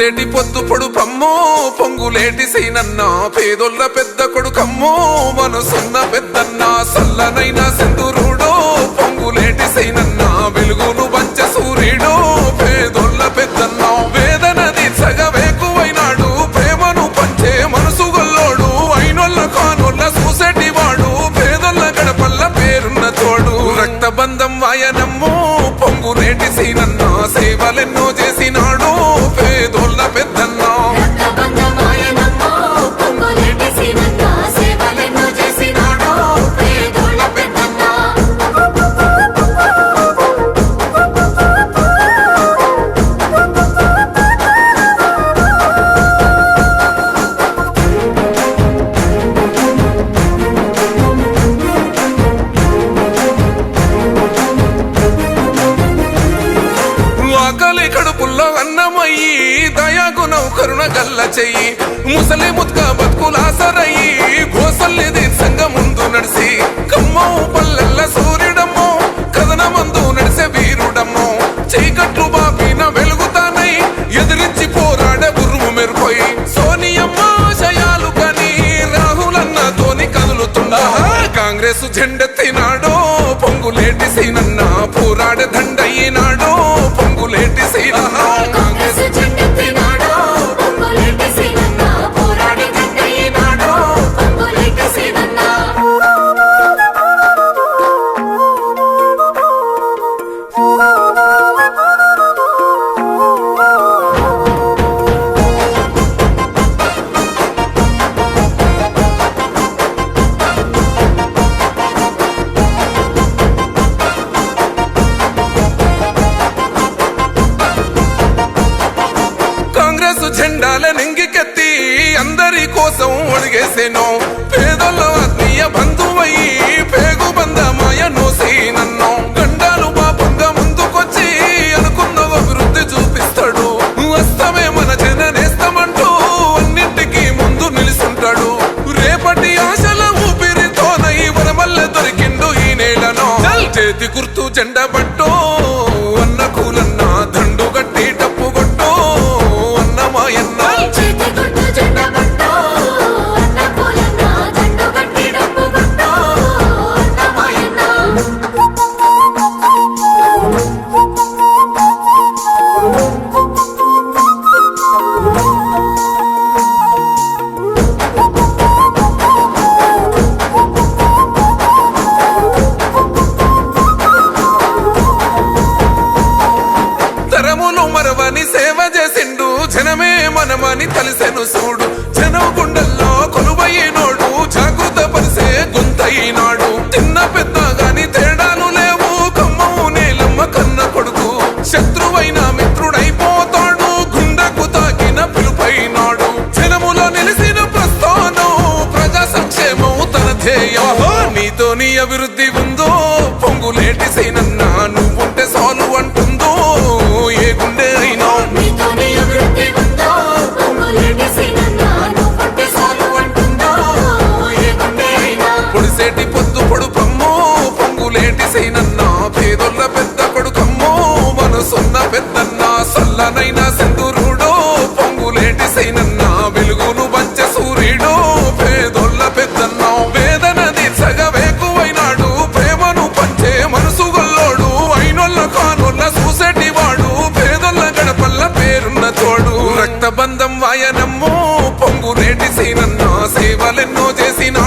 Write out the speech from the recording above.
పొడిసేటి పొద్దు పొడుపమ్మో పొంగులేటి సీనన్న పేదొల్ల పెద్ద కొడుకమ్మో మనసున్న పెద్దన్న సల్లనైన సింధురుడో పొంగులేటి సీనన్న వెలుగును పంచ సూర్యుడో పేదొల్ల పెద్దన్న వేదన తీర్చగవేకువైనాడు ప్రేమను పంచే మనసు గొల్లోడు అయినొల్ల కానొల్ల చూసేటి వాడు పేదొల్ల గడపల్ల పేరున్న తోడు. రక్తబంధం వాయనమ్మో పొంగులేటి సీనన్న సేవలెన్నో చేసిన కరుణ గల్ల చెయ్యి. ముసలి ముత్క బతుకులాసరయ్యి గోసల్లి దీర్ఘంగా ముందు నడిసి. కమ్మో పల్లెల్ల సూర్యుడమ్మో కథన మందు నడిసే వీరుడమ్మో. చీకట్లు బాపిన వెలుగుతానై ఎదిరించి పోరాడే గురువు మెరుపోయి సోనియమ్మ ఆశయాలు కని రాహులన్న తోని కదులుతుండా కాంగ్రెస్ జెండెత్తినాడో పొంగులేటి సీనన్న నెంగికెత్తి అందరి కోసం ఒడిగేసేను. పేదోళ్ళ ఆత్మీయ బంధువయ్యి పేగు బంధమాయ నోసి నన్ను. గండాలు పాపంగా ముందుకొచ్చి అనుకున్న అభివృద్ధి చూపిస్తాడు. వస్తామే మన జననేస్తామంటూ అన్నింటికి ముందు నిలుస్తుంటాడు రేపటి ఆశల ఊపిరితోనై వరమల్ల దొరికిండు ఈ నేలను. చేతి గుర్తు జెండా పట్టు జనమే మనమని తలిసెను చూడు జనం గుండెల్లో కొలువయ్యినోడు జాగృత పరిసే గుంతయినాడు. చిన్న పెద్ద గాని తేడాలు లేవు కమ్మవు నేలమ్మ కన్న కొడుకు. శత్రువైన మిత్రుడైపోతాడు గుండకు తాకిన పిలుపైనాడు. జనములో నిలిసిన ప్రస్థానం ప్రజా సంక్షేమం తన ధ్యేయం. నీతో నీ అభివృద్ధి సేవలెన్నో చేసిన